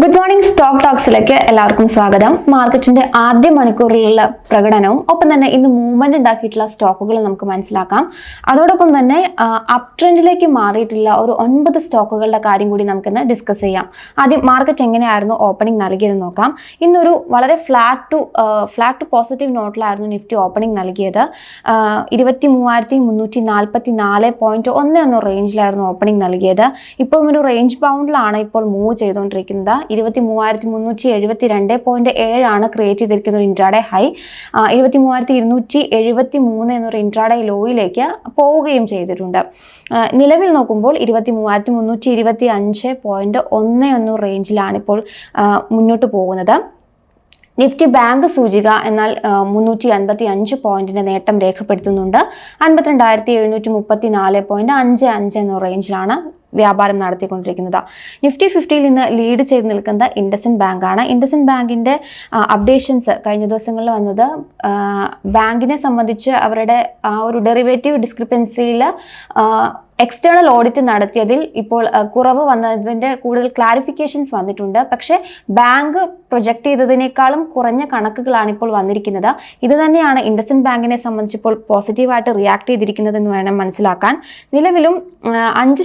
Good morning stock ടോക്സിലേക്ക് എല്ലാവർക്കും സ്വാഗതം. മാർക്കറ്റിന്റെ ആദ്യ മണിക്കൂറിലുള്ള പ്രകടനവും ഒപ്പം തന്നെ ഇന്ന് മൂവ്മെന്റ് ഉണ്ടാക്കിയിട്ടുള്ള സ്റ്റോക്കുകൾ നമുക്ക് മനസ്സിലാക്കാം. അതോടൊപ്പം തന്നെ അപ് ട്രെൻഡിലേക്ക് മാറിയിട്ടുള്ള ഒരു ഒൻപത് സ്റ്റോക്കുകളുടെ കാര്യം കൂടി നമുക്കിന്ന് ഡിസ്കസ് ചെയ്യാം. ആദ്യം മാർക്കറ്റ് എങ്ങനെയായിരുന്നു ഓപ്പണിംഗ് നൽകിയത് നോക്കാം. ഇന്നൊരു വളരെ flat to flat to positive നോട്ടിലായിരുന്നു Nifty opening നൽകിയത്. ഇരുപത്തി മൂവായിരത്തി മുന്നൂറ്റി നാൽപ്പത്തി നാല് പോയിന്റ് ഒന്ന് എന്ന റേഞ്ചിലായിരുന്നു ഓപ്പണിംഗ് നൽകിയത്. ഇപ്പോഴും ഒരു റേഞ്ച് ബൗണ്ടിലാണ് ഇപ്പോൾ മൂവ് ചെയ്തുകൊണ്ടിരിക്കുന്നത്. ഇരുപത്തി മൂവായിരത്തി മുന്നൂറ്റി എഴുപത്തി രണ്ട് പോയിന്റ് ഏഴാണ് ക്രിയേറ്റ് ചെയ്തിരിക്കുന്ന ഒരു ഇൻട്രാഡേ ഹൈ ഇരുപത്തി മൂവായിരത്തി ഇരുന്നൂറ്റി എഴുപത്തി മൂന്ന് എന്നൊരു ഇൻട്രാഡേ ലോയിലേക്ക് പോവുകയും ചെയ്തിട്ടുണ്ട്. നിലവിൽ നോക്കുമ്പോൾ ഇരുപത്തി മൂവായിരത്തി മുന്നൂറ്റി ഇരുപത്തി അഞ്ച് പോയിന്റ് ഒന്ന് എന്ന റേഞ്ചിലാണ് ഇപ്പോൾ മുന്നോട്ട് പോകുന്നത്. നിഫ്റ്റി ബാങ്ക് സൂചിക എന്നാൽ മുന്നൂറ്റി അൻപത്തി അഞ്ച് പോയിന്റിന്റെ നേട്ടം രേഖപ്പെടുത്തുന്നുണ്ട്. അൻപത്തിരണ്ടായിരത്തി എഴുന്നൂറ്റി മുപ്പത്തി നാല് പോയിന്റ് അഞ്ച് അഞ്ച് എന്ന റേഞ്ചിലാണ് വ്യാപാരം നടത്തിക്കൊണ്ടിരിക്കുന്നത്. നിഫ്റ്റി ഫിഫ്റ്റിയിൽ നിന്ന് ലീഡ് ചെയ്ത് നിൽക്കുന്ന ഇൻഡസിൻ ബാങ്കാണ് ഇൻഡസിൻ ബാങ്കിന്റെ അപ്ഡേഷൻസ് കഴിഞ്ഞ ദിവസങ്ങളിൽ വന്നത് ബാങ്കിനെ സംബന്ധിച്ച് അവരുടെ ആ ഒരു ഡെറിവേറ്റീവ് ഡിസ്ക്രിപ്പൻസിയിൽ എക്സ്റ്റേണൽ ഓഡിറ്റ് നടത്തിയതിൽ ഇപ്പോൾ കുറവ് വന്നതിന്റെ കൂടുതൽ ക്ലാരിഫിക്കേഷൻസ് വന്നിട്ടുണ്ട്. പക്ഷേ ബാങ്ക് പ്രൊജക്റ്റ് ചെയ്തതിനേക്കാളും കുറഞ്ഞ കണക്കുകളാണ് ഇപ്പോൾ വന്നിരിക്കുന്നത്. ഇത് തന്നെയാണ് ഇൻഡസിൻ ബാങ്കിനെ സംബന്ധിച്ച് ഇപ്പോൾ പോസിറ്റീവായിട്ട് റിയാക്ട് ചെയ്തിരിക്കുന്നതെന്ന് വേണം മനസ്സിലാക്കാൻ. നിലവിലും അഞ്ച് അഞ്ച്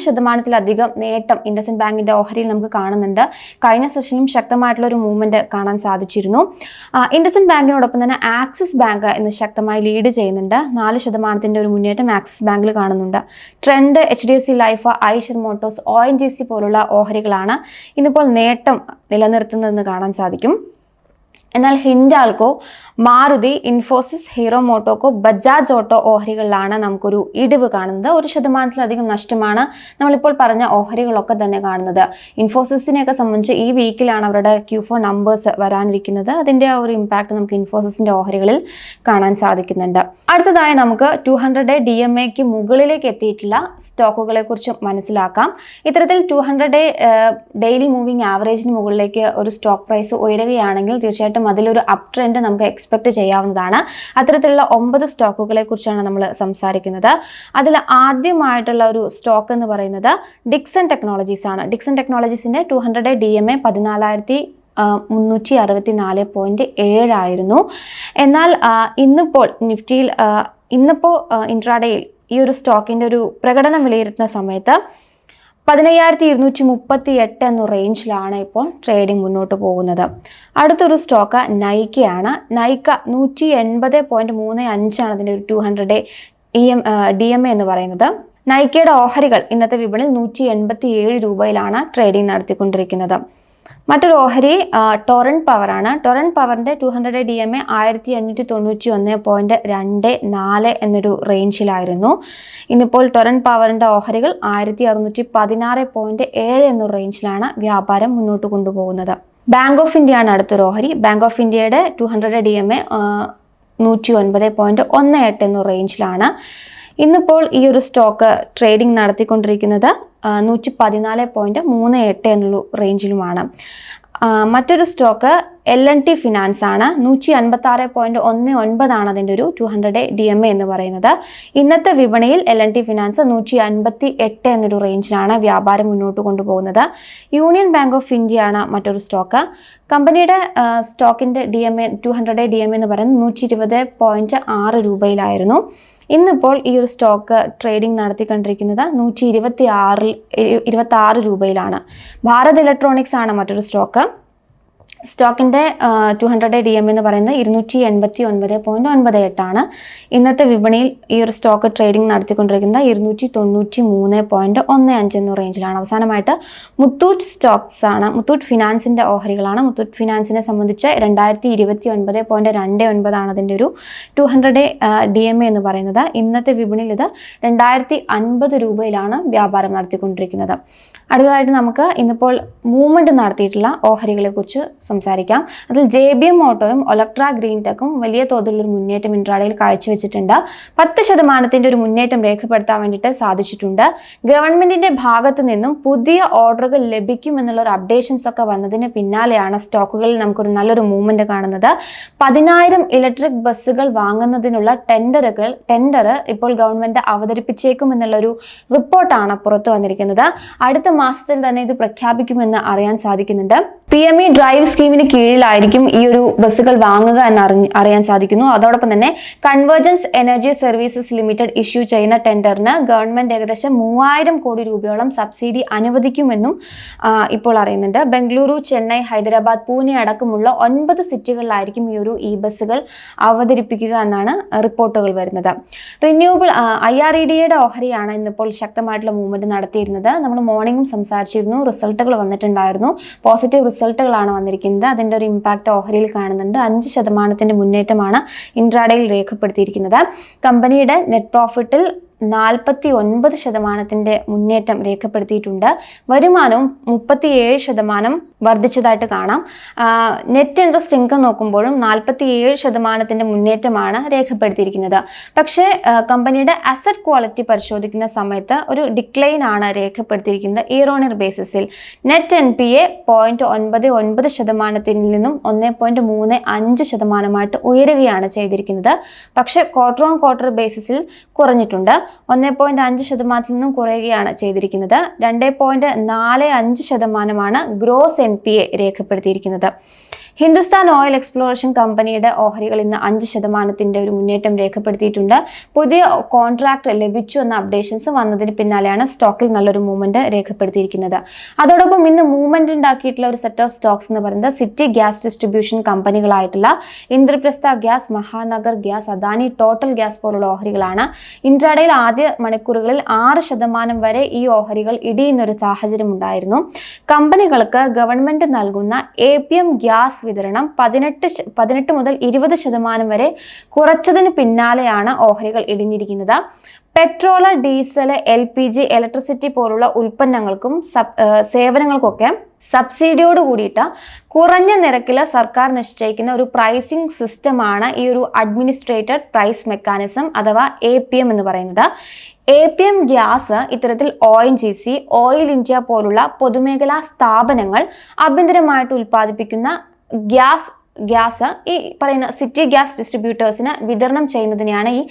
ശതമാനത്തിലധികം നേട്ടം ഇൻഡസിൻ ബാങ്കിന്റെ ഓഹരിയിൽ നമുക്ക് കാണുന്നുണ്ട്. കഴിഞ്ഞ സെഷനും ശക്തമായിട്ടുള്ള ഒരു മൂവ്മെന്റ് കാണാൻ സാധിച്ചിരുന്നു. ഇൻഡസിൻ ബാങ്കിനോടൊപ്പം തന്നെ ആക്സിസ് ബാങ്ക് ഇന്ന് ശക്തമായി ലീഡ് ചെയ്യുന്നുണ്ട്. നാല് ശതമാനത്തിന്റെ ഒരു മുന്നേറ്റം ആക്സിസ് ബാങ്കിൽ കാണുന്നുണ്ട്. Trend H D F C life Eicher motors O N G C പോലുള്ള ഓഹരികളാണ് ഇന്നിപ്പോൾ നേട്ടം നിലനിർത്തുന്നതെന്ന് കാണാൻ സാധിക്കും. എന്നാൽ ഹിൻഡാൽക്കോ മാരുതി ഇൻഫോസിസ് ഹീറോ മോട്ടോക്കോ ബജാജ് ഓട്ടോ ഓഹരികളിലാണ് നമുക്കൊരു ഇടിവ് കാണുന്നത്. ഒരു ശതമാനത്തിലധികം നഷ്ടമാണ് നമ്മളിപ്പോൾ പറഞ്ഞ ഓഹരികളൊക്കെ തന്നെ കാണുന്നത്. ഇൻഫോസിസിനെയൊക്കെ സംബന്ധിച്ച് ഈ വീക്കിലാണ് അവരുടെ ക്യൂ ഫോർ നമ്പേഴ്സ് വരാനിരിക്കുന്നത്. അതിന്റെ ആ ഒരു ഇമ്പാക്റ്റ് നമുക്ക് ഇൻഫോസിസിന്റെ ഓഹരികളിൽ കാണാൻ സാധിക്കുന്നുണ്ട്. അടുത്തതായി നമുക്ക് two hundred day D M എക്ക് മുകളിലേക്ക് എത്തിയിട്ടുള്ള സ്റ്റോക്കുകളെ കുറിച്ച് മനസ്സിലാക്കാം. ഇത്തരത്തിൽ two hundred day daily moving ആവറേജിന് മുകളിലേക്ക് ഒരു സ്റ്റോക്ക് പ്രൈസ് ഉയരുകയാണെങ്കിൽ തീർച്ചയായിട്ടും അതിലൊരു അപ് ട്രെൻഡ് നമുക്ക് എക്സ്പെക്ട് ചെയ്യാവുന്നതാണ്. അത്തരത്തിലുള്ള ഒമ്പത് സ്റ്റോക്കുകളെ കുറിച്ചാണ് നമ്മൾ സംസാരിക്കുന്നത്. അതിൽ ആദ്യമായിട്ടുള്ള ഒരു സ്റ്റോക്ക് എന്ന് പറയുന്നത് ഡിക്സൺ ടെക്നോളജീസ് ആണ്. Dixon ടെക്നോളജീസിന്റെ two hundred D M A പതിനാലായിരത്തി മുന്നൂറ്റി അറുപത്തി നാല് പോയിന്റ് ഏഴായിരുന്നു എന്നാൽ ഇന്നിപ്പോൾ നിഫ്റ്റിയിൽ ഇന്നിപ്പോൾ ഇൻട്രാഡേയിൽ ഈ ഒരു സ്റ്റോക്കിന്റെ ഒരു പ്രകടനം വിലയിരുത്തുന്ന സമയത്ത് പതിനയ്യായിരത്തി ഇരുന്നൂറ്റി മുപ്പത്തി എട്ട് എന്ന റേഞ്ചിലാണ് ഇപ്പോൾ ട്രേഡിംഗ് മുന്നോട്ട് പോകുന്നത്. അടുത്തൊരു സ്റ്റോക്ക് നൈക്കയാണ് നൈക്ക നൂറ്റി എൺപത് പോയിന്റ് മൂന്ന് അഞ്ചാണ് അതിന്റെ ഒരു two hundred E M D M A എന്ന് പറയുന്നത്. നൈക്കയുടെ ഓഹരികൾ ഇന്നത്തെ വിപണിയിൽ നൂറ്റി എൺപത്തി ഏഴ് രൂപയിലാണ് ട്രേഡിംഗ് നടത്തിക്കൊണ്ടിരിക്കുന്നത്. മറ്റൊരു ഓഹരി ടൊറൻ പവറാണ് ടൊറൻ പവറിന്റെ two hundred D M A ആയിരത്തി അഞ്ഞൂറ്റി തൊണ്ണൂറ്റി ഒന്ന് പോയിന്റ് രണ്ട് നാല് എന്നൊരു റേഞ്ചിലായിരുന്നു ഇന്നിപ്പോൾ ടൊറൻ പവറിന്റെ ഓഹരികൾ ആയിരത്തി അറുന്നൂറ്റി പതിനാറ് പോയിന്റ് ഏഴ് എന്നൊരു റേഞ്ചിലാണ് വ്യാപാരം മുന്നോട്ട് കൊണ്ടുപോകുന്നത്. ബാങ്ക് ഓഫ് ഇന്ത്യ ആണ് അടുത്തൊരു ഓഹരി. ബാങ്ക് ഓഫ് ഇന്ത്യയുടെ two hundred D M A നൂറ്റി ഒൻപത് പോയിന്റ് ഒന്ന് എട്ട് എന്നൊരു റേഞ്ചിലാണ് ഇന്നിപ്പോൾ ഈ ഒരു സ്റ്റോക്ക് ട്രേഡിംഗ് നടത്തിക്കൊണ്ടിരിക്കുന്നത് നൂറ്റി പതിനാല് പോയിന്റ് മൂന്ന് എട്ട് എന്നുള്ള റേഞ്ചിലുമാണ് മറ്റൊരു stock L N T finance ആണ്. നൂറ്റി അൻപത്തി ആറ് പോയിന്റ് ഒന്ന് ഒൻപതാണ് അതിന്റെ ഒരു two hundred D M A എന്ന് പറയുന്നത്. ഇന്നത്തെ വിപണിയിൽ എൽ എൻ ടി ഫിനാൻസ് നൂറ്റി അൻപത്തി എട്ട് എന്നൊരു റേഞ്ചിലാണ് വ്യാപാരം മുന്നോട്ട് കൊണ്ടുപോകുന്നത്. യൂണിയൻ ബാങ്ക് ഓഫ് ഇന്ത്യ ആണ് മറ്റൊരു സ്റ്റോക്ക്. കമ്പനിയുടെ സ്റ്റോക്കിന്റെ D M A two hundred D M A എന്ന് പറയുന്നത് നൂറ്റി ഇരുപത് പോയിന്റ് ആറ് രൂപയിലായിരുന്നു. ഇന്നിപ്പോൾ ഈ ഒരു സ്റ്റോക്ക് ട്രേഡിംഗ് നടത്തിക്കൊണ്ടിരിക്കുന്നത് നൂറ്റി ഇരുപത്തി ആറിൽ ഇരുപത്തി ആറ് രൂപയിലാണ്. ഭാരത് ഇലക്ട്രോണിക്സ് ആണ് മറ്റൊരു സ്റ്റോക്ക് സ്റ്റോക്കിന്റെ ടു ഹൺഡ്രഡ് ഡി എം എന്ന് പറയുന്നത് ഇരുന്നൂറ്റി എൺപത്തി ഒൻപത് പോയിന്റ് ഒൻപത് എട്ടാണ്. ഇന്നത്തെ വിപണിയിൽ ഈ ഒരു സ്റ്റോക്ക് ട്രേഡിംഗ് നടത്തിക്കൊണ്ടിരിക്കുന്നത് ഇരുന്നൂറ്റി തൊണ്ണൂറ്റി മൂന്ന് പോയിന്റ് ഒന്ന് അഞ്ച് എന്ന റേഞ്ചിലാണ് അവസാനമായിട്ട് മുത്തൂറ്റ് സ്റ്റോക്സ് ആണ് മുത്തൂറ്റ് ഫിനാൻസിന്റെ ഓഹരികളാണ്. മുത്തൂറ്റ് ഫിനാൻസിനെ സംബന്ധിച്ച് രണ്ടായിരത്തി ഇരുപത്തി ഒൻപത് പോയിന്റ് രണ്ട് ഒൻപതാണ് അതിന്റെ ഒരു two hundred D M A എന്ന് പറയുന്നത്. ഇന്നത്തെ വിപണിയിൽ ഇത് രണ്ടായിരത്തി അൻപത് രൂപയിലാണ് വ്യാപാരം നടത്തിക്കൊണ്ടിരിക്കുന്നത്. അടുത്തതായിട്ട് നമുക്ക് ഇന്നിപ്പോൾ മൂവ്മെന്റ് നടത്തിയിട്ടുള്ള ഓഹരികളെ കുറിച്ച് സംസാരിക്കാം. അതിൽ ജെ ബി എം ഓട്ടോയും ഒലക്ട്ര ഗ്രീൻ ടെക്കും വലിയ തോതിലുള്ളൊരു മുന്നേറ്റം ഇൻട്രാഡയിൽ കാഴ്ചവെച്ചിട്ടുണ്ട്. പത്ത് ശതമാനത്തിന്റെ ഒരു മുന്നേറ്റം രേഖപ്പെടുത്താൻ വേണ്ടിയിട്ട് സാധിച്ചിട്ടുണ്ട്. ഗവൺമെന്റിന്റെ ഭാഗത്തു നിന്നും പുതിയ ഓർഡറുകൾ ലഭിക്കും എന്നുള്ള ഒരു അപ്ഡേഷൻസ് ഒക്കെ വന്നതിന് പിന്നാലെയാണ് സ്റ്റോക്കുകളിൽ നമുക്കൊരു നല്ലൊരു മൂവ്മെന്റ് കാണുന്നത്. പതിനായിരം ഇലക്ട്രിക് ബസ്സുകൾ വാങ്ങുന്നതിനുള്ള ടെൻഡറുകൾ ടെൻഡർ ഇപ്പോൾ ഗവൺമെന്റ് അവതരിപ്പിച്ചേക്കും എന്നുള്ളൊരു റിപ്പോർട്ടാണ് പുറത്തു വന്നിരിക്കുന്നത്. അടുത്ത മാസത്തിൽ തന്നെ ഇത് പ്രഖ്യാപിക്കുമെന്ന് അറിയാൻ സാധിക്കുന്നുണ്ട്. പി എം ഇ ഡ്രൈവ് സ്കീമിന് കീഴിലായിരിക്കും ഈ ഒരു ബസ്സുകൾ വാങ്ങുക എന്ന് അറിയാൻ സാധിക്കുന്നു. അതോടൊപ്പം തന്നെ convergence energy services limited issue ചെയ്യുന്ന ടെൻഡറിന് ഗവൺമെന്റ് ഏകദേശം മൂവായിരം കോടി രൂപയോളം സബ്സിഡി അനുവദിക്കുമെന്നും ഇപ്പോൾ അറിയുന്നുണ്ട്. ബംഗളൂരു ചെന്നൈ ഹൈദരാബാദ് പൂനെ അടക്കമുള്ള ഒൻപത് സിറ്റികളിലായിരിക്കും ഈ ഒരു ഇ ബസ്സുകൾ അവതരിപ്പിക്കുക എന്നാണ് റിപ്പോർട്ടുകൾ വരുന്നത്. റിന്യൂവബിൾ ഐ ആർ ഇ ഡിയുടെ ഓഹരിയാണ് ഇന്നിപ്പോൾ ശക്തമായിട്ടുള്ള മൂവ്മെന്റ് നടത്തിയിരുന്നത്. നമ്മൾ മോർണിംഗും സംസാരിച്ചിരുന്നു. റിസൾട്ടുകൾ വന്നിട്ടുണ്ടായിരുന്നു. പോസിറ്റീവ് റിസൾട്ടുകളാണ് വന്നിരിക്കുന്നത്. അതിന്റെ ഒരു ഇമ്പാക്റ്റ് ഓഹരിയിൽ കാണുന്നുണ്ട്. അഞ്ച് ശതമാനത്തിന്റെ മുന്നേറ്റമാണ് ഇൻട്രാഡേയിൽ രേഖപ്പെടുത്തിയിരിക്കുന്നത്. കമ്പനിയുടെ നെറ്റ് പ്രോഫിറ്റിൽ നാൽപ്പത്തി ഒൻപത് ശതമാനത്തിന്റെ മുന്നേറ്റം രേഖപ്പെടുത്തിയിട്ടുണ്ട്. വരുമാനവും മുപ്പത്തിയേഴ് ശതമാനം വർദ്ധിച്ചതായിട്ട് കാണാം. നെറ്റ് ഇൻട്രസ്റ്റ് ഇൻകം നോക്കുമ്പോഴും നാൽപ്പത്തി ഏഴ് ശതമാനത്തിന്റെ മുന്നേറ്റമാണ് രേഖപ്പെടുത്തിയിരിക്കുന്നത്. പക്ഷേ കമ്പനിയുടെ അസറ്റ് ക്വാളിറ്റി പരിശോധിക്കുന്ന സമയത്ത് ഒരു ഡിക്ലൈൻ ആണ് രേഖപ്പെടുത്തിയിരിക്കുന്നത് year on year ബേസിസിൽ net N P A point ഒൻപത് ഒൻപത് ശതമാനത്തിൽ നിന്നും ഒന്ന് പോയിന്റ് മൂന്ന് അഞ്ച് ശതമാനമായിട്ട് ഉയരുകയാണ് ചെയ്തിരിക്കുന്നത്. പക്ഷേ ക്വാർട്ടർ ഓൺ ക്വാർട്ടർ ബേസിസിൽ കുറഞ്ഞിട്ടുണ്ട്. ഒന്ന് പോയിന്റ് അഞ്ച് ശതമാനത്തിൽ നിന്നും കുറയുകയാണ് ചെയ്തിരിക്കുന്നത്. രണ്ട് പോയിന്റ് നാല് അഞ്ച് ശതമാനമാണ് ഗ്രോസ് എൻ പി എ രേഖപ്പെടുത്തിയിരിക്കുന്നത്. ഹിന്ദുസ്ഥാൻ ഓയിൽ എക്സ്പ്ലോറേഷൻ കമ്പനിയുടെ ഓഹരികൾ ഇന്ന് അഞ്ച് ശതമാനത്തിന്റെ ഒരു മുന്നേറ്റം രേഖപ്പെടുത്തിയിട്ടുണ്ട്. പുതിയ കോൺട്രാക്ട് ലഭിച്ചു എന്ന അപ്ഡേഷൻസ് വന്നതിന് പിന്നാലെയാണ് സ്റ്റോക്കിൽ നല്ലൊരു മൂവ്മെന്റ് രേഖപ്പെടുത്തിയിരിക്കുന്നത്. അതോടൊപ്പം ഇന്ന് മൂവ്മെന്റ് ഉണ്ടാക്കിയിട്ടുള്ള ഒരു സെറ്റ് ഓഫ് സ്റ്റോക്സ് എന്ന് പറയുന്നത് city gas distribution കമ്പനികളായിട്ടുള്ള Indraprastha gas Mahanagar gas Adani Total gas പോലുള്ള ഓഹരികളാണ് ഇൻട്രാഡയിൽ ആദ്യ മണിക്കൂറുകളിൽ ആറ് ശതമാനം വരെ ഈ ഓഹരികൾ ഇടിയുന്നൊരു സാഹചര്യം ഉണ്ടായിരുന്നു. കമ്പനികൾക്ക് ഗവൺമെന്റ് നൽകുന്ന എ പി എം ഗ്യാസ് വിതരണം പതിനെട്ട് പതിനെട്ട് മുതൽ ഇരുപത് ശതമാനം വരെ കുറച്ചതിന് പിന്നാലെയാണ് ഓഹരികൾ ഇടിഞ്ഞിരിക്കുന്നത്. Petrol diesel L P G electricity പോലുള്ള ഉൽപ്പന്നങ്ങൾക്കും സേവനങ്ങൾക്കൊക്കെ സബ്സിഡിയോട് കൂടിയിട്ട് കുറഞ്ഞ നിരക്കിൽ സർക്കാർ നിശ്ചയിക്കുന്ന ഒരു പ്രൈസിംഗ് സിസ്റ്റമാണ് ഈ ഒരു അഡ്മിനിസ്ട്രേറ്റഡ് പ്രൈസ് മെക്കാനിസം അഥവാ എ പി എം എന്ന് പറയുന്നത്. എ പി എം ഗ്യാസ് ഇത്തരത്തിൽ O N G C oil India പോലുള്ള പൊതുമേഖലാ സ്ഥാപനങ്ങൾ ആഭ്യന്തരമായിട്ട് ഉൽപ്പാദിപ്പിക്കുന്ന ഗ്യാസ് ഗ്യാസ് ഈ പറയുന്ന സിറ്റി ഗ്യാസ് ഡിസ്ട്രിബ്യൂട്ടേഴ്സിന് വിതരണം ചെയ്യുന്നതിനെയാണ് ഈ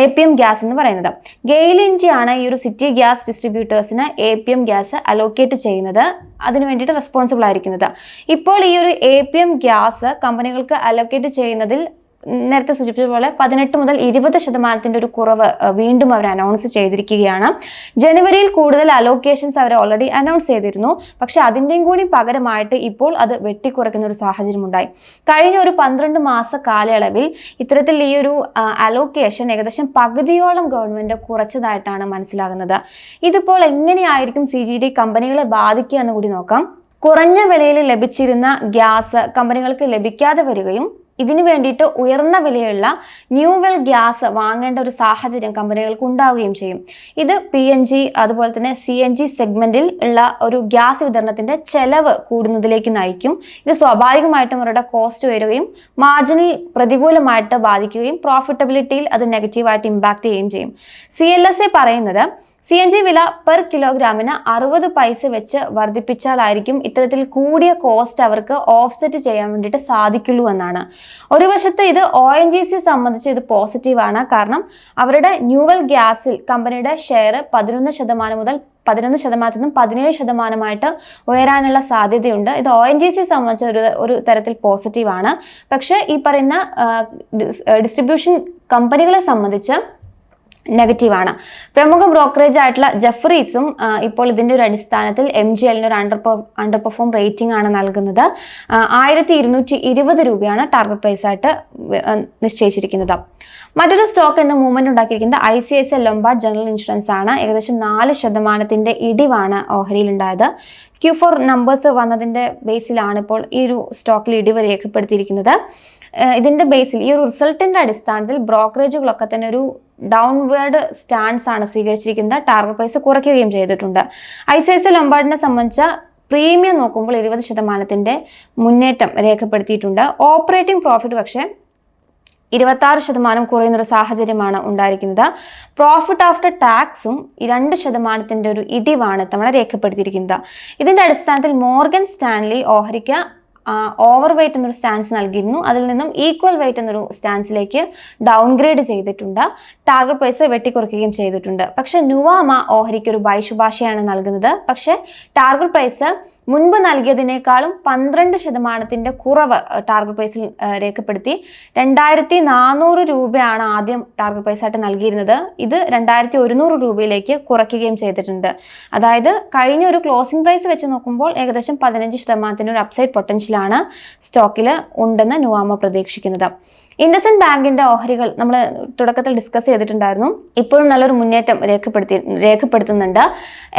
എ പി എം ഗ്യാസ് എന്ന് പറയുന്നത്. ഗെയിൽ ആണ് ഈ ഒരു city gas ഡിസ്ട്രിബ്യൂട്ടേഴ്സിന് A P M gas allocate ചെയ്യുന്നത്. അതിന് വേണ്ടിയിട്ട് റെസ്പോൺസിബിൾ ആയിരിക്കുന്നത്. ഇപ്പോൾ ഈ ഒരു എ പി എം ഗ്യാസ് കമ്പനികൾക്ക് അലോക്കേറ്റ് ചെയ്യുന്നതിൽ നേരത്തെ സൂചിപ്പിച്ച പോലെ പതിനെട്ട് മുതൽ ഇരുപത് ശതമാനത്തിന്റെ ഒരു കുറവ് വീണ്ടും അവർ അനൗൺസ് ചെയ്തിരിക്കുകയാണ്. ജനുവരിയിൽ കൂടുതൽ അലോക്കേഷൻസ് അവർ ഓൾറെഡി അനൗൺസ് ചെയ്തിരുന്നു. പക്ഷെ അതിന്റെയും കൂടി പകരമായിട്ട് ഇപ്പോൾ അത് വെട്ടിക്കുറയ്ക്കുന്ന ഒരു സാഹചര്യം ഉണ്ടായി കഴിഞ്ഞ ഒരു പന്ത്രണ്ട് മാസ കാലയളവിൽ ഇത്തരത്തിൽ ഈ ഒരു അലോക്കേഷൻ ഏകദേശം പകുതിയോളം ഗവൺമെന്റ് കുറച്ചതായിട്ടാണ് മനസ്സിലാകുന്നത്. ഇതിപ്പോൾ എങ്ങനെയായിരിക്കും സി ജി ഡി കമ്പനികളെ ബാധിക്കുക എന്ന് കൂടി നോക്കാം. കുറഞ്ഞ വിലയിൽ ലഭിച്ചിരുന്ന ഗ്യാസ് കമ്പനികൾക്ക് ലഭിക്കാതെ വരികയും ഇതിനു വേണ്ടിയിട്ട് ഉയർന്ന വിലയുള്ള ന്യൂവെൽ ഗ്യാസ് വാങ്ങേണ്ട ഒരു സാഹചര്യം കമ്പനികൾക്ക് ഉണ്ടാവുകയും ചെയ്യും. ഇത് പി എൻ ജി അതുപോലെ തന്നെ സി എൻ ജി സെഗ്മെന്റിൽ ഉള്ള ഒരു ഗ്യാസ് വിതരണത്തിന്റെ ചെലവ് കൂടുന്നതിലേക്ക് നയിക്കും. ഇത് സ്വാഭാവികമായിട്ടും അവരുടെ കോസ്റ്റ് ഉയരുകയും മാർജിനിൽ പ്രതികൂലമായിട്ട് ബാധിക്കുകയും പ്രോഫിറ്റബിലിറ്റിയിൽ അത് നെഗറ്റീവായിട്ട് ഇമ്പാക്ട് ചെയ്യുകയും ചെയ്യും. സി എൽ എസ് എ പറയുന്നത് സി എൻ ജി വില പെർ കിലോഗ്രാമിന് അറുപത് പൈസ വെച്ച് വർദ്ധിപ്പിച്ചാലായിരിക്കും ഇത്തരത്തിൽ കൂടിയ കോസ്റ്റ് അവർക്ക് ഓഫ്സെറ്റ് ചെയ്യാൻ വേണ്ടിയിട്ട് സാധിക്കുള്ളൂ എന്നാണ്. ഒരു വശത്ത് ഇത് ഒ എൻ ജി സി സംബന്ധിച്ച് ഇത് പോസിറ്റീവാണ് കാരണം അവരുടെ ന്യൂവൽ ഗ്യാസിൽ കമ്പനിയുടെ ഷെയർ പതിനൊന്ന് ശതമാനം മുതൽ പതിനൊന്ന് ശതമാനത്തിൽ നിന്നും പതിനേഴ് ശതമാനമായിട്ട് ഉയരാനുള്ള സാധ്യതയുണ്ട്. ഇത് ഒ എൻ ജി സി സംബന്ധിച്ച് ഒരു ഒരു തരത്തിൽ പോസിറ്റീവാണ് പക്ഷേ ഈ പറയുന്ന ഡിസ്ട്രിബ്യൂഷൻ കമ്പനികളെ സംബന്ധിച്ച് നെഗറ്റീവാണ്. പ്രമുഖ ബ്രോക്കറേജ് ആയിട്ടുള്ള ജഫ്രീസും ഇപ്പോൾ ഇതിന്റെ ഒരു അടിസ്ഥാനത്തിൽ എം ജി എല്ലിന് ഒരു അണ്ടർ അണ്ടർ പെർഫോം റേറ്റിംഗ് ആണ് നൽകുന്നത്. ആയിരത്തി ഇരുന്നൂറ്റി ഇരുപത് രൂപയാണ് ടാർഗറ്റ് പ്രൈസ് ആയിട്ട് നിശ്ചയിച്ചിരിക്കുന്നത്. മറ്റൊരു സ്റ്റോക്ക് എന്ന മൂവ്മെന്റ് ഉണ്ടാക്കിയിരിക്കുന്നത് I C I C Lombard general insurance ആണ്. ഏകദേശം നാല് ശതമാനത്തിന്റെ ഇടിവാണ് ഓഹരിയിൽ ഉണ്ടായത്. ക്യൂ ഫോർ നമ്പേഴ്സ് വന്നതിന്റെ ബേസിലാണ് ഇപ്പോൾ ഈ ഒരു സ്റ്റോക്കിൽ ഇടിവ് രേഖപ്പെടുത്തിയിരിക്കുന്നത്. ഏഹ് ഇതിന്റെ ബേസിൽ ഈ ഒരു റിസൾട്ടിന്റെ അടിസ്ഥാനത്തിൽ ബ്രോക്കറേജുകളൊക്കെ തന്നെ ഒരു ഡൗൺവേർഡ് സ്റ്റാൻസ് ആണ് സ്വീകരിച്ചിരിക്കുന്നത്. ടാർഗറ്റ് പ്രൈസ് കുറയ്ക്കുകയും ചെയ്തിട്ടുണ്ട്. ഐ സി ഐ സി ലംബാർഡിനെ സംബന്ധിച്ച പ്രീമിയം നോക്കുമ്പോൾ ഇരുപത് ശതമാനത്തിന്റെ മുന്നേറ്റം രേഖപ്പെടുത്തിയിട്ടുണ്ട്. ഓപ്പറേറ്റിംഗ് പ്രോഫിറ്റ് പക്ഷേ ഇരുപത്തി ശതമാനം കുറയുന്നൊരു സാഹചര്യമാണ് ഉണ്ടായിരിക്കുന്നത്. പ്രോഫിറ്റ് ആഫ്റ്റർ ടാക്സും രണ്ട് ശതമാനത്തിന്റെ ഒരു ഇടിവാണ് തവണ രേഖപ്പെടുത്തിയിരിക്കുന്നത്. ഇതിന്റെ അടിസ്ഥാനത്തിൽ മോർഗൻ സ്റ്റാൻലി ഓഹരിക്ക് ഓവർ വെയ്റ്റ് എന്നൊരു സ്റ്റാൻസ് നൽകിയിരുന്നു. അതിൽ നിന്നും ഈക്വൽ വെയ്റ്റ് എന്നൊരു സ്റ്റാൻസിലേക്ക് ഡൗൺഗ്രേഡ് ചെയ്തിട്ടുണ്ട്. ടാർഗറ്റ് പ്രൈസ് വെട്ടിക്കുറയ്ക്കുകയും ചെയ്തിട്ടുണ്ട്. പക്ഷെ നുവാമ ഓഹരിക്ക് ഒരു ബൈ ശുപാർശയാണ് നൽകുന്നത്. പക്ഷേ ടാർഗറ്റ് പ്രൈസ് മുൻപ് നൽകിയതിനേക്കാളും പന്ത്രണ്ട് ശതമാനത്തിന്റെ കുറവ് ടാർഗറ്റ് പ്രൈസിൽ രേഖപ്പെടുത്തി. രണ്ടായിരത്തി നാനൂറ് രൂപയാണ് ആദ്യം ടാർഗറ്റ് പ്രൈസ് ആയിട്ട് നൽകിയിരുന്നത്. ഇത് രണ്ടായിരത്തി ഒരുന്നൂറ് രൂപയിലേക്ക് കുറയ്ക്കുകയും ചെയ്തിട്ടുണ്ട്. അതായത് കഴിഞ്ഞ ഒരു ക്ലോസിംഗ് പ്രൈസ് വെച്ച് നോക്കുമ്പോൾ ഏകദേശം പതിനഞ്ച് ശതമാനത്തിന്റെ ഒരു അപ്സൈഡ് പൊട്ടൻഷ്യലാണ് സ്റ്റോക്കിൽ ഉണ്ടെന്ന് നുവാമ പ്രതീക്ഷിക്കുന്നത്. ഇൻഡസൻ ബാങ്കിന്റെ ഓഹരികൾ നമ്മൾ തുടക്കത്തിൽ ഡിസ്കസ് ചെയ്തിട്ടുണ്ടായിരുന്നു. ഇപ്പോഴും നല്ലൊരു മുന്നേറ്റം രേഖപ്പെടുത്തി രേഖപ്പെടുത്തുന്നുണ്ട്.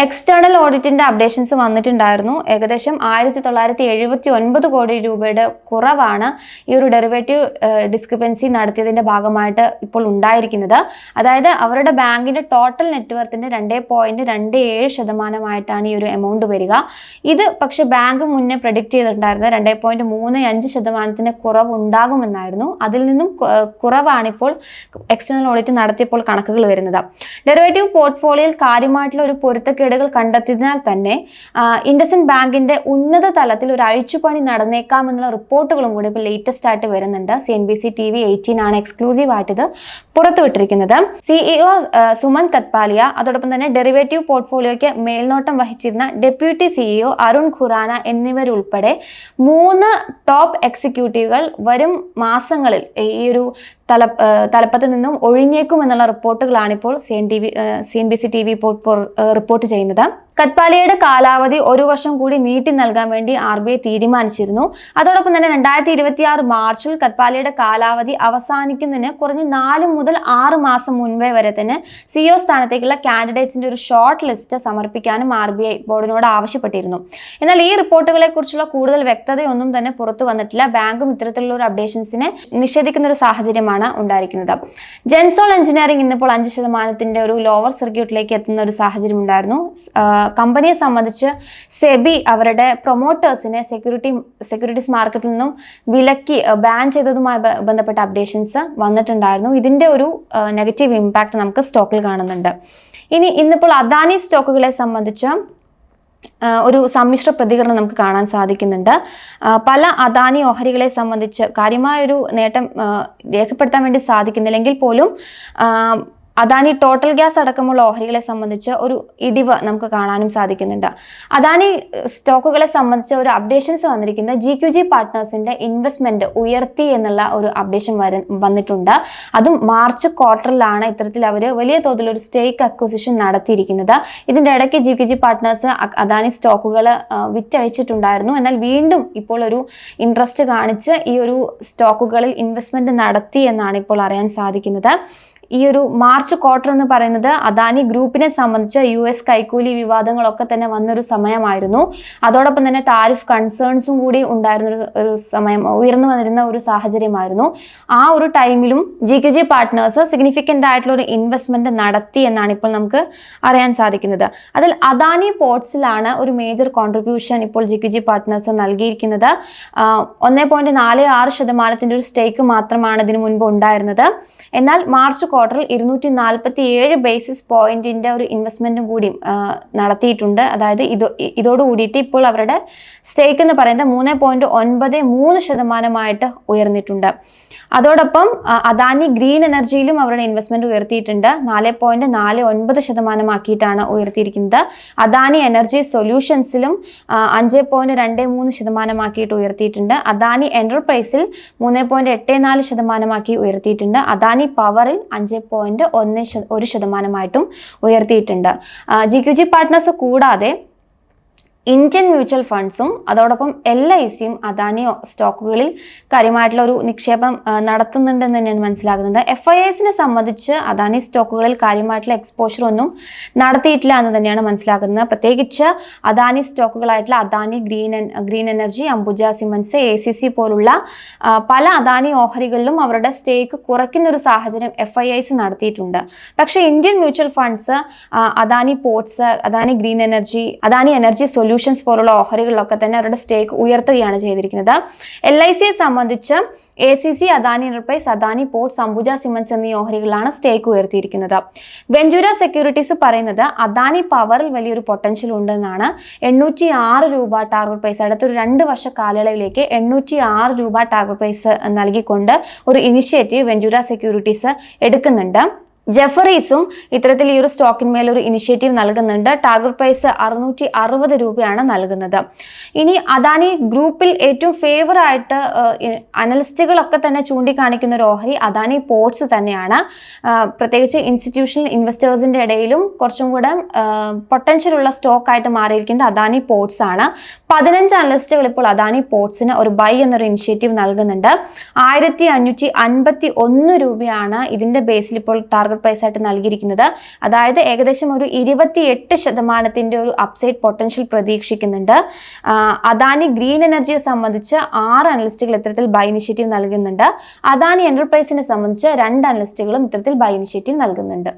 എക്സ്റ്റേണൽ ഓഡിറ്റിന്റെ അപ്ഡേഷൻസ് വന്നിട്ടുണ്ടായിരുന്നു. ഏകദേശം ആയിരത്തി തൊള്ളായിരത്തി എഴുപത്തി ഒൻപത് കോടി രൂപയുടെ കുറവാണ് ഈ ഒരു ഡെറിവേറ്റീവ് ഡിസ്ക്രിപ്പൻസി നടത്തിയതിന്റെ ഭാഗമായിട്ട് ഇപ്പോൾ ഉണ്ടായിരിക്കുന്നത്. അതായത് അവരുടെ ബാങ്കിന്റെ ടോട്ടൽ നെറ്റ്വർത്തിന്റെ രണ്ടേ പോയിന്റ് രണ്ട് ഏഴ് ശതമാനമായിട്ടാണ് ഈ ഒരു എമൗണ്ട് വരിക. ഇത് പക്ഷെ ബാങ്ക് മുന്നേ പ്രഡിക്റ്റ് ചെയ്തിട്ടുണ്ടായിരുന്നത് രണ്ടേ പോയിന്റ് മൂന്ന് അഞ്ച് ശതമാനത്തിന്റെ കുറവ് ഉണ്ടാകുമെന്നായിരുന്നു അതിൽ നിന്നും കുറവാണിപ്പോൾ എക്സ്റ്റേണൽ ഓഡിറ്റ് നടത്തിയപ്പോൾ കണക്കുകൾ വരുന്നത്. ഡെറിവേറ്റീവ് പോർട്ട്ഫോളിയോയിൽ കാര്യമായിട്ടുള്ള ഒരു പൊരുത്തക്കേടുകൾ കണ്ടെത്തിയതിനാൽ തന്നെ ഇൻഡസൻ ബാങ്കിന്റെ ഉന്നത തലത്തിൽ ഒരു അഴിച്ചുപണി നടന്നേക്കാമെന്നുള്ള റിപ്പോർട്ടുകളും കൂടി ഇപ്പോൾ ലേറ്റസ്റ്റ് ആയിട്ട് വരുന്നുണ്ട്. C N B C T V eighteen ആണ് എക്സ്ക്ലൂസീവ് ആയിട്ട് ഇത് പുറത്തുവിട്ടിരിക്കുന്നത് സിഇഒ സുമൻ കത്പാലിയ അതോടൊപ്പം തന്നെ ഡെറിവേറ്റീവ് പോർട്ട്ഫോളിയോയ്ക്ക് മേൽനോട്ടം വഹിച്ചിരുന്ന ഡെപ്യൂട്ടി സിഇഒ അരുൺ ഖുറാന എന്നിവരുൾപ്പെടെ മൂന്ന് ടോപ്പ് എക്സിക്യൂട്ടീവുകൾ വരും മാസങ്ങളിൽ ഈ ഒരു തല തലപ്പത്ത് നിന്നും ഒഴിഞ്ഞേക്കും എന്നുള്ള റിപ്പോർട്ടുകളാണ് ഇപ്പോൾ C N T V C N B C T V report ചെയ്യുന്നത്. കത്പാലിയുടെ കാലാവധി ഒരു വർഷം കൂടി നീട്ടി നൽകാൻ വേണ്ടി ആർ ബി ഐ തീരുമാനിച്ചിരുന്നു. അതോടൊപ്പം തന്നെ രണ്ടായിരത്തി ഇരുപത്തി ആറ് മാർച്ചിൽ കത്പാലിയുടെ കാലാവധി അവസാനിക്കുന്നതിന് കുറഞ്ഞ് നാല് മുതൽ ആറ് മാസം മുൻപേ വരെ തന്നെ സിഇഒ സ്ഥാനത്തേക്കുള്ള കാൻഡിഡേറ്റ്സിന്റെ ഒരു ഷോർട്ട് ലിസ്റ്റ് സമർപ്പിക്കാനും ആർ ബി ഐ ബോർഡിനോട് ആവശ്യപ്പെട്ടിരുന്നു. എന്നാൽ ഈ റിപ്പോർട്ടുകളെ കുറിച്ചുള്ള കൂടുതൽ വ്യക്തതയൊന്നും തന്നെ പുറത്തു വന്നിട്ടില്ല. ബാങ്കും ഇത്തരത്തിലുള്ള ഒരു അപ്ഡേഷൻസിനെ നിഷേധിക്കുന്ന ഒരു സാഹചര്യമാണ് ഉണ്ടായിരിക്കുന്നത്. ജെൻസോൾ എഞ്ചിനീയറിംഗ് ഇന്നിപ്പോൾ അഞ്ച് ശതമാനത്തിന്റെ ഒരു ലോവർ സർക്യൂട്ടിലേക്ക് എത്തുന്ന ഒരു സാഹചര്യം ഉണ്ടായിരുന്നു. കമ്പനിയെ സംബന്ധിച്ച് സെബി അവരുടെ പ്രൊമോട്ടേഴ്സിനെ സെക്യൂരിറ്റി സെക്യൂരിറ്റീസ് മാർക്കറ്റിൽ നിന്നും വിലക്കി ബാൻ ചെയ്തതുമായി ബന്ധപ്പെട്ട അപ്ഡേഷൻസ് വന്നിട്ടുണ്ടായിരുന്നു. ഇതിന്റെ ഒരു നെഗറ്റീവ് ഇമ്പാക്ട് നമുക്ക് സ്റ്റോക്കിൽ കാണുന്നുണ്ട്. ഇനി ഇന്നിപ്പോൾ അദാനി സ്റ്റോക്കുകളെ സംബന്ധിച്ച് ഒരു സമ്മിശ്ര പ്രതികരണം നമുക്ക് കാണാൻ സാധിക്കുന്നുണ്ട്. പല അദാനി ഓഹരികളെ സംബന്ധിച്ച് കാര്യമായൊരു നേട്ടം രേഖപ്പെടുത്താൻ വേണ്ടി സാധിക്കുന്നില്ലെങ്കിൽ പോലും അദാനി ടോട്ടൽ ഗ്യാസ് അടക്കമുള്ള ഓഹരികളെ സംബന്ധിച്ച് ഒരു ഇടിവ് നമുക്ക് കാണാനും സാധിക്കുന്നുണ്ട്. അദാനി സ്റ്റോക്കുകളെ സംബന്ധിച്ച് ഒരു അപ്ഡേഷൻസ് വന്നിരിക്കുന്ന. ജി ക്യു ജി പാർട്ട്നേഴ്സിന്റെ ഇൻവെസ്റ്റ്മെന്റ് ഉയർത്തി എന്നുള്ള ഒരു അപ്ഡേഷൻ വര വന്നിട്ടുണ്ട്. അതും മാർച്ച് ക്വാർട്ടറിലാണ് ഇത്തരത്തിൽ അവർ വലിയ തോതിൽ ഒരു സ്റ്റേക്ക് അക്വസിഷൻ നടത്തിയിരിക്കുന്നത്. ഇതിന്റെ ഇടയ്ക്ക് G Q G partners Adani സ്റ്റോക്കുകൾ വിറ്റഴിച്ചിട്ടുണ്ടായിരുന്നു. എന്നാൽ വീണ്ടും ഇപ്പോൾ ഒരു ഇൻട്രസ്റ്റ് കാണിച്ച് ഈ ഒരു സ്റ്റോക്കുകളിൽ ഇൻവെസ്റ്റ്മെന്റ് നടത്തി എന്നാണ് ഇപ്പോൾ അറിയാൻ സാധിക്കുന്നത്. ഈ ഒരു മാർച്ച് ക്വാർട്ടർ എന്ന് പറയുന്നത് അദാനി ഗ്രൂപ്പിനെ സംബന്ധിച്ച യു എസ് കൈക്കൂലി വിവാദങ്ങളൊക്കെ തന്നെ വന്നൊരു സമയമായിരുന്നു. അതോടൊപ്പം തന്നെ താരിഫ് കൺസേൺസും കൂടി ഉണ്ടായിരുന്ന ഒരു- സമയം ഉയർന്നു വന്നിരുന്ന ഒരു സാഹചര്യമായിരുന്നു. ആ ഒരു ടൈമിലും G K G partners significant ആയിട്ടുള്ള ഒരു ഇൻവെസ്റ്റ്മെന്റ് നടത്തി എന്നാണ് ഇപ്പോൾ നമുക്ക് അറിയാൻ സാധിക്കുന്നത്. അതിൽ അദാനി പോർട്സിലാണ് ഒരു മേജർ കോൺട്രിബ്യൂഷൻ ഇപ്പോൾ ജി കെ ജി പാർട്ട്നേഴ്സ് നൽകിയിരിക്കുന്നത്. ഒന്നേ പോയിന്റ് നാല് ആറ് ശതമാനത്തിന്റെ ഒരു സ്റ്റേക്ക് മാത്രമാണ് ഇതിനു മുൻപ് ഉണ്ടായിരുന്നത്. എന്നാൽ മാർച്ച് ക്വാർട്ടറിൽ ഇരുന്നൂറ്റി നാൽപ്പത്തി ഏഴ് ബേസിസ് പോയിന്റിന്റെ ഒരു ഇൻവെസ്റ്റ്മെന്റും കൂടി നടത്തിയിട്ടുണ്ട്. അതായത് ഇത് ഇതോടുകൂടിയിട്ട് ഇപ്പോൾ അവരുടെ സ്റ്റേക്ക് എന്ന് പറയുന്നത് മൂന്ന് പോയിന്റ് ഒൻപത് മൂന്ന് ശതമാനമായിട്ട് ഉയർന്നിട്ടുണ്ട്. അതോടൊപ്പം അദാനി ഗ്രീൻ എനർജിയിലും അവരുടെ ഇൻവെസ്റ്റ്മെന്റ് ഉയർത്തിയിട്ടുണ്ട്. നാല് പോയിന്റ് നാല് ഒൻപത് ശതമാനമാക്കിയിട്ടാണ് ഉയർത്തിയിരിക്കുന്നത്. അദാനി എനർജി സൊല്യൂഷൻസിലും അഞ്ച് പോയിന്റ് രണ്ട് മൂന്ന് ശതമാനമാക്കിയിട്ട് ഉയർത്തിയിട്ടുണ്ട്. അദാനി എന്റർപ്രൈസിൽ മൂന്ന് പോയിന്റ് എട്ട് നാല് ശതമാനമാക്കി ഉയർത്തിയിട്ടുണ്ട്. അദാനി പവറിൽ അഞ്ച് പോയിന്റ് ഒന്ന് ഒരു ശതമാനമായിട്ടും ഉയർത്തിയിട്ടുണ്ട്. ജി ക്യു ജി പാർട്ട്നേഴ്സ് കൂടാതെ ഇന്ത്യൻ മ്യൂച്വൽ ഫണ്ട്സും അതോടൊപ്പം എൽ ഐ സിയും അദാനി സ്റ്റോക്കുകളിൽ കാര്യമായിട്ടുള്ള ഒരു നിക്ഷേപം നടത്തുന്നുണ്ടെന്ന് തന്നെയാണ് മനസ്സിലാകുന്നത്. എഫ് ഐ എസിനെ സംബന്ധിച്ച് അദാനി സ്റ്റോക്കുകളിൽ കാര്യമായിട്ടുള്ള എക്സ്പോഷർ ഒന്നും നടത്തിയിട്ടില്ല എന്ന് തന്നെയാണ് മനസ്സിലാക്കുന്നത് പ്രത്യേകിച്ച് Adani സ്റ്റോക്കുകളായിട്ടുള്ള Adani green green energy Ambuja cements A C C പോലുള്ള പല അദാനി ഓഹരികളിലും അവരുടെ സ്റ്റേക്ക് കുറയ്ക്കുന്ന ഒരു സാഹചര്യം എഫ് ഐ ഐസ് നടത്തിയിട്ടുണ്ട്. പക്ഷേ Indian mutual funds Adani ports Adani green energy Adani energy solutions പോലുള്ള ഓഹരികളിലൊക്കെ തന്നെ അവരുടെ സ്റ്റേക്ക് ഉയർത്തുകയാണ് ചെയ്തിരിക്കുന്നത്. എൽ ഐ സിയെ സംബന്ധിച്ച് A C C Adani enterprise Adani port Ambuja cements എന്നീ ഓഹരികളാണ് സ്റ്റേക്ക് ഉയർത്തിയിരിക്കുന്നത്. വെഞ്ചുര സെക്യൂരിറ്റീസ് പറയുന്നത് അദാനി പവറിൽ വലിയൊരു പൊട്ടൻഷ്യൽ ഉണ്ടെന്നാണ്. എണ്ണൂറ്റി ആറ് രൂപ ടാർഗറ്റ് പ്രൈസ് അടുത്തൊരു രണ്ട് വർഷ കാലയളവിലേക്ക് എണ്ണൂറ്റി ആറ് രൂപ ടാർഗറ്റ് പ്രൈസ് നൽകിക്കൊണ്ട് ഒരു ഇനിഷ്യേറ്റീവ് വെഞ്ചുര സെക്യൂരിറ്റീസ് എടുക്കുന്നുണ്ട്. ജെഫറീസും ഇത്തരത്തിൽ ഈ ഒരു സ്റ്റോക്കിന്മേൽ ഒരു ഇനിഷ്യേറ്റീവ് നൽകുന്നുണ്ട്. ടാർഗറ്റ് പ്രൈസ് അറുന്നൂറ്റി അറുപത് രൂപയാണ് നൽകുന്നത്. ഇനി അദാനി ഗ്രൂപ്പിൽ ഏറ്റവും ഫേവർ ആയിട്ട് അനലിസ്റ്റുകളൊക്കെ തന്നെ ചൂണ്ടിക്കാണിക്കുന്ന ഒരു ഓഹരി അദാനി പോർട്സ് തന്നെയാണ്. പ്രത്യേകിച്ച് ഇൻസ്റ്റിറ്റ്യൂഷണൽ ഇൻവെസ്റ്റേഴ്സിന്റെ ഇടയിലും കുറച്ചും കൂടെ പൊട്ടൻഷ്യൽ ഉള്ള സ്റ്റോക്ക് ആയിട്ട് മാറിയിരിക്കുന്നത് അദാനി പോർട്സ് ആണ്. പതിനഞ്ച് അനലിസ്റ്റുകൾ ഇപ്പോൾ അദാനി പോർട്സിന് ഒരു ബൈ എന്നൊരു ഇനിഷ്യേറ്റീവ് നൽകുന്നുണ്ട്. ആയിരത്തി അഞ്ഞൂറ്റി അൻപത്തി ഒന്ന് രൂപയാണ് ഇതിന്റെ ബേസിൽ ഇപ്പോൾ ടാർഗറ്റ് പ്രൈസ് ആയിട്ട് നൽകിയിരിക്കുന്നത്. അതായത് ഏകദേശം ഒരു ഇരുപത്തിയെട്ട് ശതമാനത്തിന്റെ ഒരു അപ്സൈഡ് പൊട്ടൻഷ്യൽ പ്രതീക്ഷിക്കുന്നുണ്ട്. അദാനി ഗ്രീൻ എനർജിയെ സംബന്ധിച്ച് ആറ് അനലിസ്റ്റുകൾ ഇത്തരത്തിൽ ബൈ ഇനിഷ്യേറ്റീവ് നൽകുന്നുണ്ട്. അദാനി എന്റർപ്രൈസിനെ സംബന്ധിച്ച് രണ്ട് അനലിസ്റ്റുകളും ഇത്തരത്തിൽ ബൈ ഇനിഷ്യേറ്റീവ് നൽകുന്നുണ്ട്.